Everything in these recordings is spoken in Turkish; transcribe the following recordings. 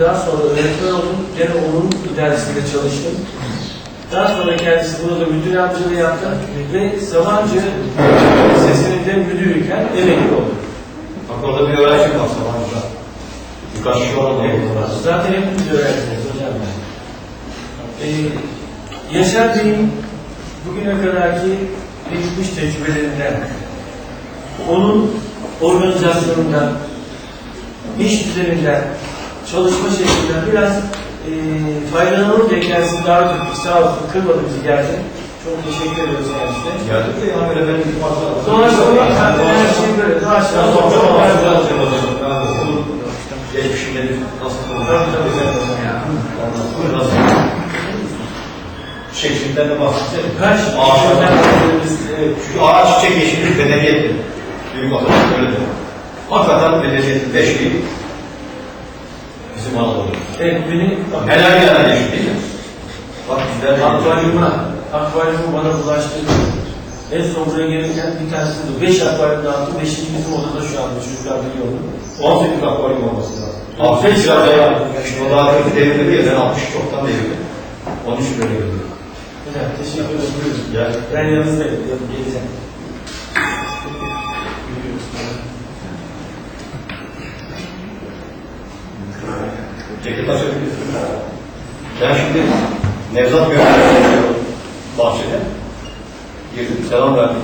Daha sonra öğretmen oldum. Gene onun idaresinde çalıştım. Daha sonra kendisi burada müdür yardımcılığı yaptı ve Sabancı Lisesi'nin de müdürüyken emekli oldu. Bak orada bir öğrenci var Sabancı'da. Birkaç kişi var orada. Zaten hepimiz öğrenciyiz hocam. Ee, Yaşar Bey'in bugüne kadarki geçmiş tecrübelerinden, onun organizasyonundan, iş düzeninden, çalışma şeklinden biraz e, faydalanalım diye kendisini davet ettik. Sağ olsun kırmadı bizi geldi. Çok teşekkür ediyoruz kendisine. Geldik de yani böyle benim bir fazla. Sonra sonra zaten her şey böyle. Daha aşağı Daha sonra sonra çok var. fazla. Geçmişinde bir nasıl sonra nasıl? Çiçekçilikten de bahsedeceğim. Kaç Ağaçlardan şu ağaç çiçek yeşillik medeniyettir. Büyük Atatürk öyle diyor. Hakikaten medeniyetin beşiği bizim Anadolu. Evet, beni Helal yana geçti değil mi? Bak bizler akvaryuma, akvaryumu bana bulaştırdı. En son buraya gelirken bir tanesi de beş akvaryum dağıttım. Beşinci bizim odada şu anda çocuklar biliyor onu. 18 akvaryum olması lazım. Beş 68 biraz daha Şimdi o daha kötü devirde değil, ben 60 çoktan devirdim. Onun için böyle görüyorum. Güzel, teşekkür ederim. Gel. Ben yanınızdayım. Geleceğim. Ceket açabilirsin. Ben şimdi Nevzat Gönül'e bahçede. Girdim, selam verdim.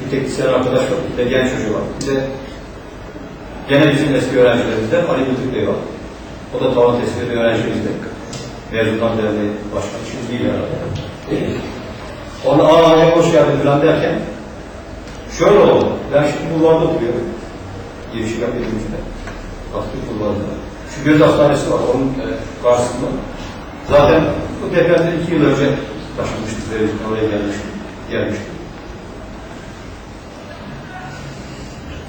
Bir teknisyen arkadaş var, bir de genç çocuğu var. Bir de gene bizim eski öğrencilerimizden Ali Lütfü Bey var. O da tavan tespiti bir öğrencimizde. Mezundan derneği başkanı. Şimdi değil herhalde. Ona aa hocam hoş geldin falan derken şöyle oldu. Ben şimdi bulvarda oturuyorum. Girişi yap elimizde. Baktım bulvarda. Şu göz hastanesi var onun e, karşısında. Zaten bu depremde iki yıl önce taşınmıştı. Oraya gelmişti. Gelmişti.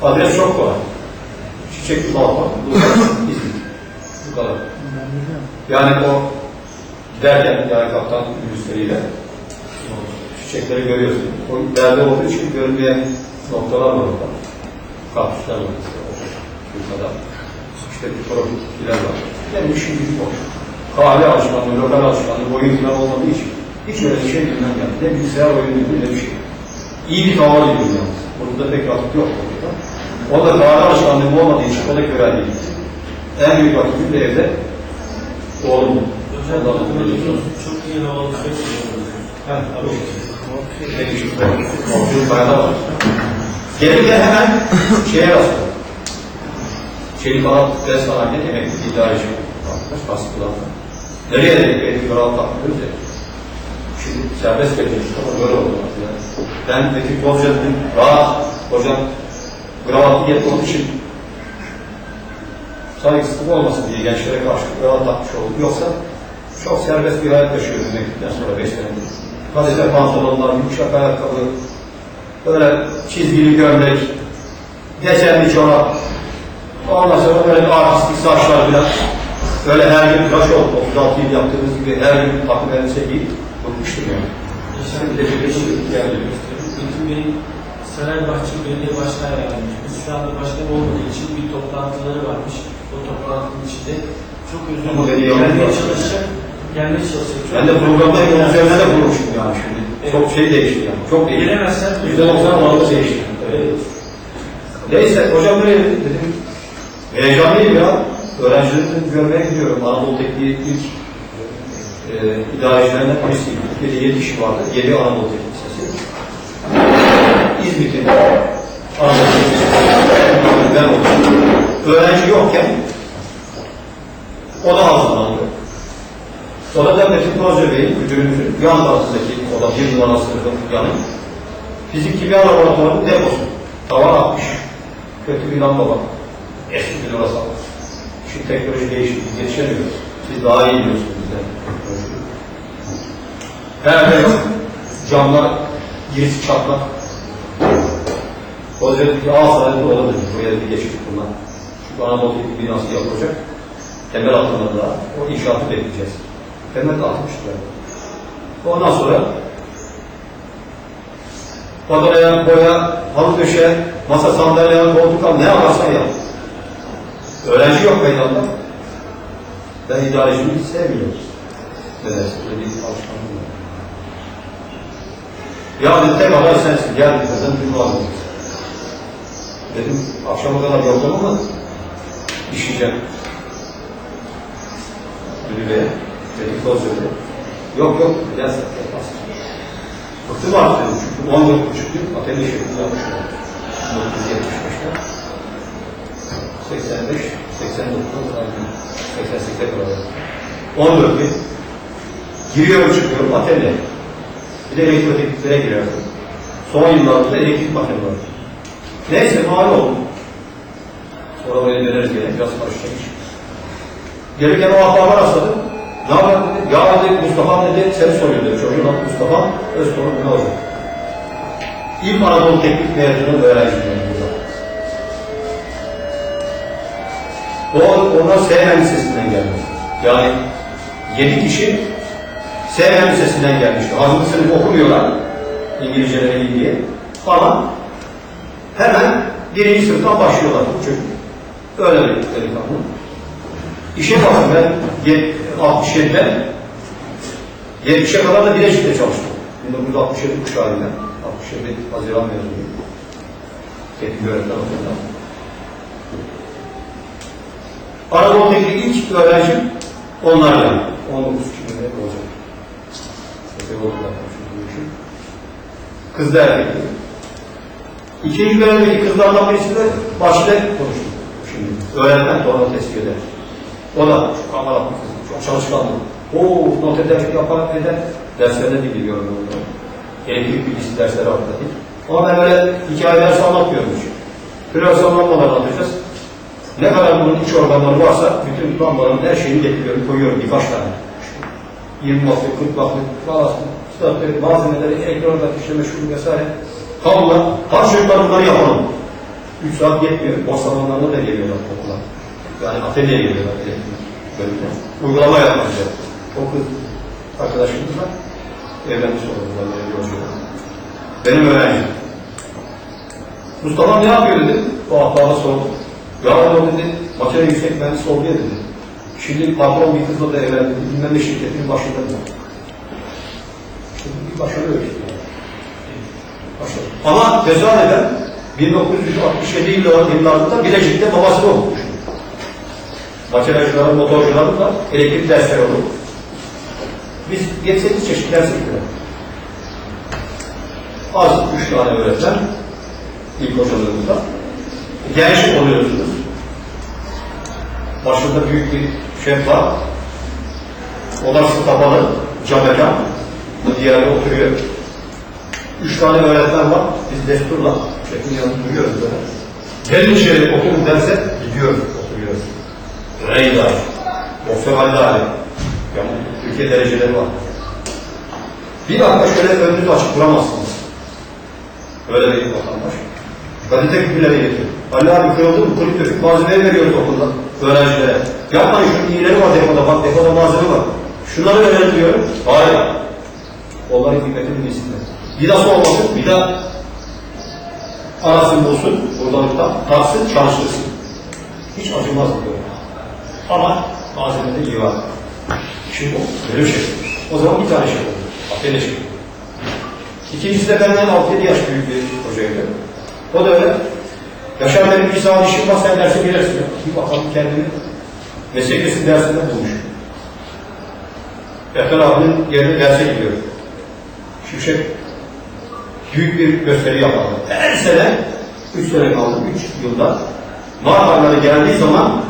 Adres çok kolay. Çiçekli balkon. İzmir. Bu kadar. Yani o giderken yani kaptan minibüsleriyle çiçekleri görüyorsun. O ileride olduğu için görünmeyen noktalar var orada. Kaktüsler var. Bu kadar. İşte bir profiller var. İşim gücüm o. Kahve alışkanlığı, lokal alışkanlığı, oyun falan olmadığı için hiç öyle bir şey bilmem yani. Ne bilgisayar oyunu ne bir şey. İyi bir tavır değil yalnız. Burada pek vakit yok orada. O da kahve alışkanlığım olmadığı için o da gören değil. En büyük vakitim de evde oğlum. Hocam, çok iyi havalı söylüyorsunuz. Ha, tabii. Peki, bayana var. Gelirken hemen şeye rastladım. Çelik Alat Restorant'ta emekli idareci arkadaş baskılandı. Nereye dedik Metin Kural takmıyoruz ya. Şimdi serbest bekledik ama böyle oldu. Yani. Ben Metin Kozca dedim, rahat hocam kravatlı yet olduğu için saygısızlık olmasın diye gençlere karşı kravat takmış oldum. Yoksa çok serbest bir hayat yaşıyordum emeklilikten sonra beş senedir. Kadife pantolonlar, yumuşak ayakkabı, böyle çizgili gömlek, desenli çorap, ondan sonra böyle artistik saçlar biraz. Öyle her gün tıraş olup 36 yıl yaptığımız gibi her gün takım elbise giyip bıkmıştım yani. Yaşar Bey, teşekkür ederim. Metin Bey, Saraybaşçı Belediye Başkan Yardımcı. Biz şu anda başkan olmadığı için bir toplantıları varmış. O toplantının içinde çok özür dilerim. Gelmeye çalışacak. Gelmeye çalışacak. Ben de programda onun üzerine de kurmuştum yani şimdi. Çok şey değişti yani. Çok değişti. Gelemezsen %90 oranında değişti. Evet. Neyse hocam dedim, dedim heyecanlıyım ya. Öğrencilerimi görmeye gidiyorum. Anadolu Tekniği ilk e, idarecilerinden birisiyim. Türkiye'de 7 kişi vardı. 7 Anadolu Teknik Lisesi. İzmit'in Anadolu Teknik Lisesi. Ben oldum. Öğrenci yokken o da hazırlandı. Sonra da Metin Kozca Bey'in müdürümüzün yan tarafındaki o da bir numara sınıfın yanı. Fizik kimya laboratuvarının deposu. Tavan atmış. Kötü bir lamba var. Eski bir orası. Şimdi teknoloji değişti. Biz yetişemiyoruz. Siz daha iyi biliyorsunuz bizden. Her yok. Camlar girisi çatlak. O dedi ki ağ sarayında olabilir. Buraya bir geçtik bundan. Çünkü Anadolu binası yapılacak. Temel atılmadı daha. O inşaatı bekleyeceğiz. Temel atmışlar. Ondan sonra Odaya, boya, halı döşe, masa sandalye, koltuk al, ne yaparsan yap. Öğrenci yok meydanda. Ben idareciliği sevmiyorum. Nedense öyle bir alışkanlığım var. Ya dedi tek aday sensin. Gel bir var Dedim akşama kadar yolda ama işeyeceğim. Müdüre. Dedim söz dedi. Yok yok. Gel sen. Yapmaz. Bıktım artık dedim. Çünkü 14 buçuk yıl atölye şeklinde yapmışım. 1975'te. 85, 89, 88'e kadar. 14 yıl. Giriyorum çıkıyorum atölye. Bir de elektrotehniklere giriyorum. Son yıllarda da elektrik makine var. Neyse mal oldu. Sonra oraya döneriz gene. Biraz karışacakmış. Gelirken o ahbaba rastladım. Ne haber dedi. Ya dedi Mustafa dedi seni soruyor dedi. Çocuğun adı Mustafa. Öz sorun ne olacak? İlk Anadolu Teknik mezunu öğrenciyim O, ona Seyhan Lisesi'nden gelmiş. Yani yedi kişi Seyhan Lisesi'nden gelmişti. Hazırlı sınıf okumuyorlar. İngilizceleri iyi diye. Falan. Hemen birinci sınıftan başlıyorlar bu çocuk. Bir delikanlı. İşe bakın ben 67'den 70'e kadar da Bileşik'te çalıştım. 1967 kuşağıyla. 67 Haziran mezunuyum. Teknik öğretmen okulundan. Anadolu Teknik ilk öğrencim onlar yani. 19 kişinin hep olacak. Kızda erkekti. İkinci dönemdeki kızlardan birisi de başta konuştu. Şimdi öğretmen sonra tespit eder. O da çok kamarat bir kız, çok çalışkanlı. Oo, not eder, yapar, eder. Derslerinde dinliyorum onu. Elektrik bilgisi dersleri değil. Ama ben böyle hikaye dersi anlatmıyorum hiç. Floresan lambaları anlatacağız. Ne kadar bunun iç organları varsa bütün lambaların her şeyini getiriyorum, koyuyorum birkaç tane. 20 wattlık, 40 wattlık, statü, malzemeleri, elektronik işleme, şu vesaire. Kablolar, kaç çocuklar bunları yapalım. 3 saat yetmiyor. O zamanlarda da geliyorlar okula. Yani atölyeye geliyorlar elektrik bölümüne. Uygulama yapmayacak. O kız arkadaşımızla evlenmiş oldular. Benim öğrencim. Mustafa ne yapıyor dedi. O ahbaba sordu. Ya dedi, makine yüksek mühendis oldu ya dedi. Şimdi patron bir kızla da evlendi. Bilmem ne şirketinin başında mı? Bir başarı öyle. Başarı. Ama tesadüfen 1967 yılları- yıllarında Bilecik'te babası da okumuş. Makinacıların, motorcuların da elektrik dersleri olur. Biz 7-8 çeşit ders. Az üç tane öğretmen ilk hocalığımızda. Genç oluyorsunuz. Başında büyük bir şef var. Odası kapalı, cam mekan. Bu diğerde oturuyor. Üç tane öğretmen var. Biz desturla şefin yanında duruyoruz böyle. Gelin içeri oturun derse gidiyoruz, oturuyoruz. Reyda, Yoksa Hallari. Yani Türkiye dereceleri var. Bir dakika şöyle önünüzü açık duramazsınız. Öyle bir vatandaş. Gazete küpüleri getiriyor. Ali abi kırıldı mı? Kırık dökük malzemeyi veriyoruz okulda öğrencilere. Yapmayın şunun iğneleri var depoda, bak depoda malzeme var. Şunları verelim diyorum. Hayır. Onların kıymetini bilsinler. Bir daha olmasın, bir daha arasın bulsun, buradan taksın, çalıştırsın. Hiç acımaz diyor. Ama malzemede iyi var. Şimdi o, böyle bir şey. O zaman bir tane şey oldu. Atölye şey. İkincisi de benden 6-7 yaş büyük bir hocaydı. O da öyle. Yaşar benim bir saat işim var, sen derse gelirsin. Ya. Bir bakalım kendini meslek lisesi dersinde bulmuş. Erkan abinin yerine derse gidiyor. Şimşek büyük bir gösteri yapardı. Her sene, 3 sene kaldı, 3 yılda Marmara'ya geldiği zaman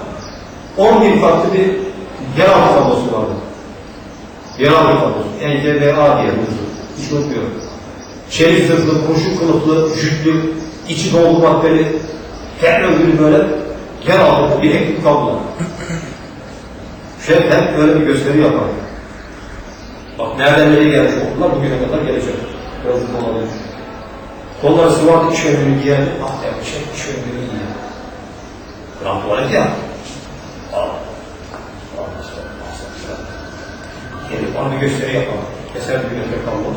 11 farklı bir yeraltı tablosu vardı. Yeraltı tablosu. NCVA diye hızlı. Hiç unutmuyorum. Çelik zırhlı, kurşun kılıflı, jütlü, içi dolgu maddeli, terör gibi böyle yer altında bir ekip kablo. Şef hep böyle bir gösteri yapar. Bak nereden nereye gelmiş okullar bugüne kadar gelecek. Gözlük olabilir. Kolları sıvardı, iş önlüğünü giyerdi. Ah demiş, iş önlüğünü giyer. Grand tuvalet ya. Al. Gelip bana bir gösteri yapar. Keser bir metre kablo.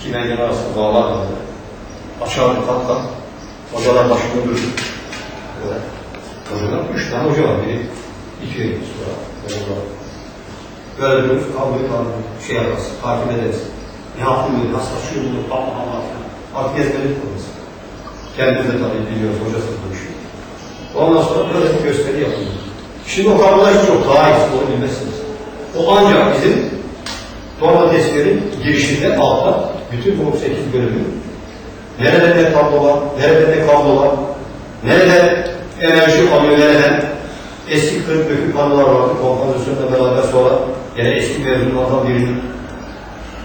İki mencere arasında bağlar. Aşağı bir kat kat. Hocalar durur. Böyle. Hocalar, üç tane hoca var. Biri iki yıl sonra. Böyle bir kavga kavga şey yaparız, takip ederiz. Ne yapıyor, nasıl şu olur, Allah Allah. Artık ezberlik kurması. Kendimiz de tabii biliyoruz, hocası konuşuyor. Ondan sonra böyle bir gösteri yapılıyor. Şimdi o kavgalar hiç yok, daha iyi, onu bilmezsiniz. O ancak bizim torba testlerin girişinde altta bütün bu 8 bölümü nerede ne tablo var, nerede ne kablo var, nerede enerji alıyor, nereden eski kırık dökük panolar vardı, kompozisyonla beraber sonra yine eski mezunlardan birinin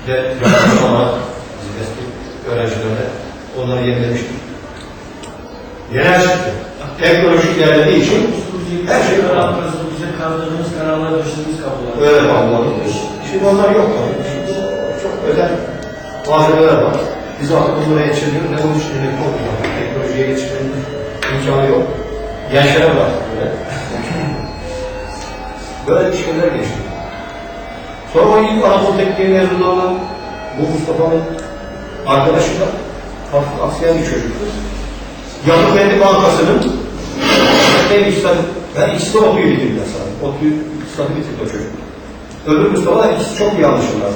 de yapmış sonra bizim eski öğrencilerle onları yenilemiştik. Genel çıktı. Teknolojik ilerlediği için her şey var. Bize kaldırdığımız kanallar dışımız kapılar. Öyle bağlanmış. Şimdi onlar yok. Şimdi çok özel malzemeler var. Biz artık bunlara yetişemiyoruz. Ne onun için ne korkuyor. Teknolojiye geçmenin imkanı yok. Gençlere var böyle. böyle bir şeyler geçti. Sonra o ilk Anadolu Tekniği mezunlarından bu Mustafa'nın arkadaşı da hafif aksayan bir çocuktu. Yapı Kendi Bankası'nın iktisat, ben ikisi de ODTÜ'yü bitirdiler sana. ODTÜ iktisatı bitirdi o çocuk. Öbür Mustafa da ikisi çok iyi anlaşırlar.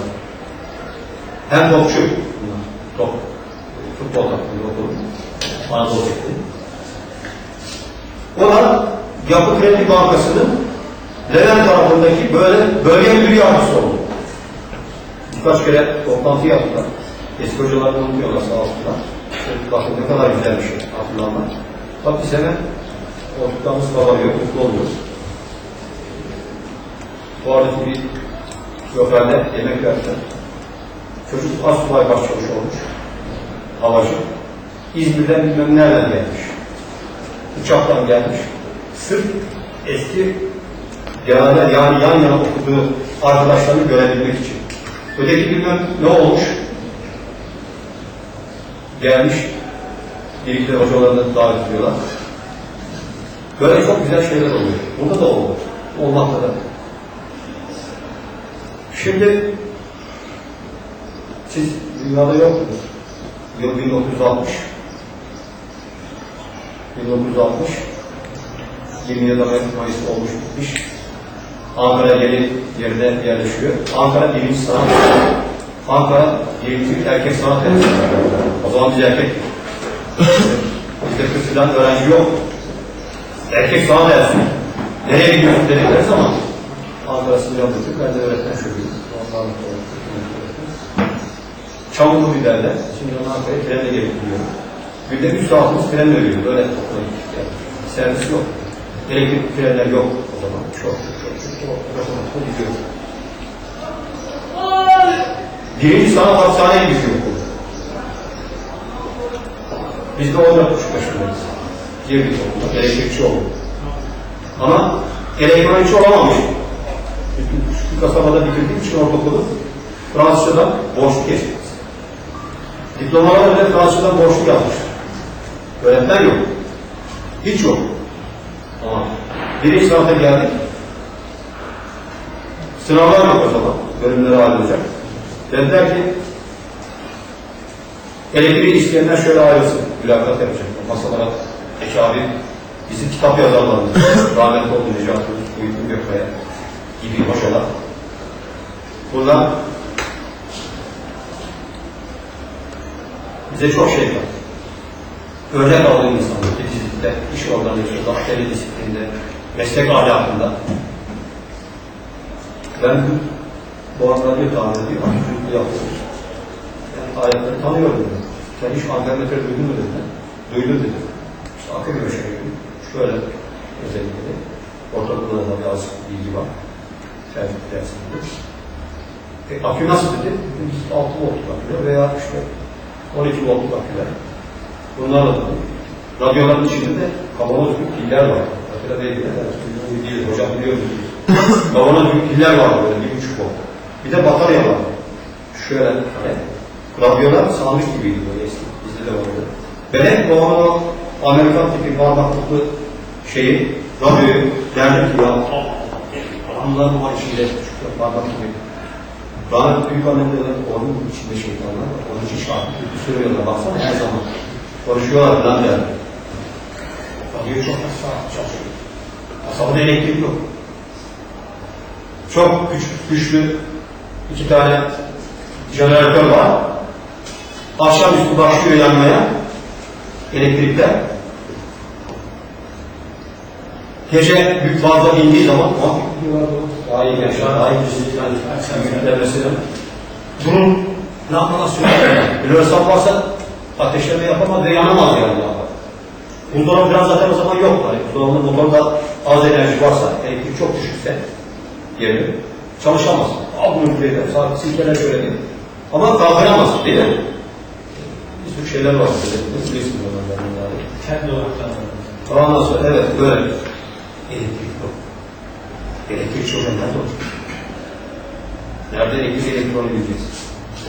Hem topçu, top, futbol takımında okudu. Anadolu Tekniği. O da Yapı Kredi Bankası'nın Levent tarafındaki böyle bölge müdürü yardımcısı oldu. Birkaç kere toplantı yaptılar. Eski hocalarını unutuyorlar sağ olsunlar. Bakın ne kadar güzel bir şey hatırlanmak. Bak biz hemen ortaklarımız kabarıyor, mutlu oluyoruz. Bu aradaki bir şoförle yemek verdiler. Çocuk asubay başçavuş olmuş. Havacı. İzmir'den bilmem nereden gelmiş. Uçaktan gelmiş. Sırf eski beraber yani yan yana okuduğu arkadaşlarını görebilmek için. Öteki bilmem ne olmuş? Gelmiş. Bilgiler hocalarını davet ediyorlar. Böyle çok güzel şeyler oluyor. Burada da oldu. Olmakta da. Şimdi siz dünyada yoktunuz. Yıl 1960. 1960. 27 Mayıs olmuş bitmiş. Ankara yeni yerine yerleşiyor. Ankara birinci sanat. Ankara birinci erkek sanat dersi. O zaman biz erkek. Bizde kız filan öğrenci yok. Erkek sanat dersi. Nereye gidiyorsun dedikleri zaman Ankara Sınıf Buçuk, ben de öğretmen çocuğuyum. Ondan Çamurlu bir derler. Şimdi onu Ankara'ya trenle gelip gidiyorum. Günde 3 saatimiz trenle veriyor. Böyle gittik yani. Servis yok. Elektrik trenler yok o zaman. Çok çok çok çok çok gidiyoruz. Birinci sanat hastaneye gidiyor okul. Biz de 14 buçuk yaşındayız. Girdik okulda, elektrikçi olduk. Ama elektronikçi olamamış. Bütün küçük kasabada bitirdiğim için ortaokulu Fransızcadan borçlu geçtik. Diplomalar bile Fransızcadan borçlu yazmış. Öğretmen yok. Hiç yok. Ama birinci sınıfa geldik. Sınavlar yok o zaman. Bölümleri ayrılacak. Dediler ki elektriği isteyenler şöyle ayrılsın. Mülakat yapacak. Masalara Eki abi bizim kitap yazarlarımız. Rahmetli oldu Necati Uygun Gökaya gibi hocalar. Burada bize çok şey var. Örnek aldığım insanlar, titizlikte, iş organizasyonunda, askeri disiplinde, meslek ahlakında. Ben bu arada bir tahmin ediyor, çocuklu yapıyoruz. Yani ayakları tanıyorum dedim. Sen hiç antermetre duydun mu dedim. Duydum dedim. İşte akıl görüşüyorum. Şöyle özellikle. Ortaokulda da biraz bilgi var. Tercih dersinde. E, akü nasıl dedi? Biz 6 voltluk aküler veya işte 12 voltluk aküler. Bunlarla da radyoların içinde kavanoz gibi piller var. Aküler değil de değil. Hocam biliyor musunuz? kavanoz gibi piller var böyle bir buçuk volt. Bir de batarya var. Şöyle hani radyolar sandık gibiydi böyle eski. Bizde de vardı. Ben hep o an o Amerikan tipi parmaklıklı şeyi, radyoyu derdim ki ya bunlar var içinde küçük parmak gibi. Bana büyük annemde onun içinde şeytanlar var. Onun için şarkı kötü söylüyorlar. Baksana her zaman. Konuşuyorlar falan der. Radyo çok saat çalışıyor. Kasabada elektrik yok. çok küçük, güçlü iki tane jeneratör var. Akşamüstü başlıyor yanmaya elektrikler. Gece büyük fazla indiği zaman ama daha iyi yaşar, daha iyi yani mesela. Bunun ne yapmadan söylüyor. Üniversite varsa ateşleme yapamaz ve yanamaz yani. Buzdolabı biraz zaten o zaman yok. Hani buzdolabının motorda az enerji varsa, elektrik çok düşükse yerine çalışamaz. Al bunu buraya, saat silkeler şöyle değil. Ama kaldıramaz değil mi? Bir sürü şeyler var. Nasıl bilirsin onlardan yani. Kendi olarak Ondan sonra evet böyle. Elektrik yok. Elektrik çok önemli olacak. Nerede elektrik elektronu bileceğiz?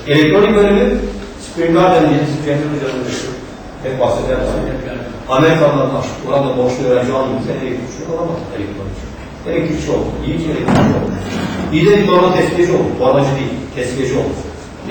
Elektronik bölümü Spring Garden diye Cemil Hoca'nın meşhur hep bahseder var. Amerikalılar var. Orada borçlu öğrenci almayınca elektrikçi olamaz. Elektronikçi. Elektrikçi oldu. İyice elektrikçi oldu. İyi de bir donanım tespitçi oldu. Donanımcı değil. Tespitçi oldu.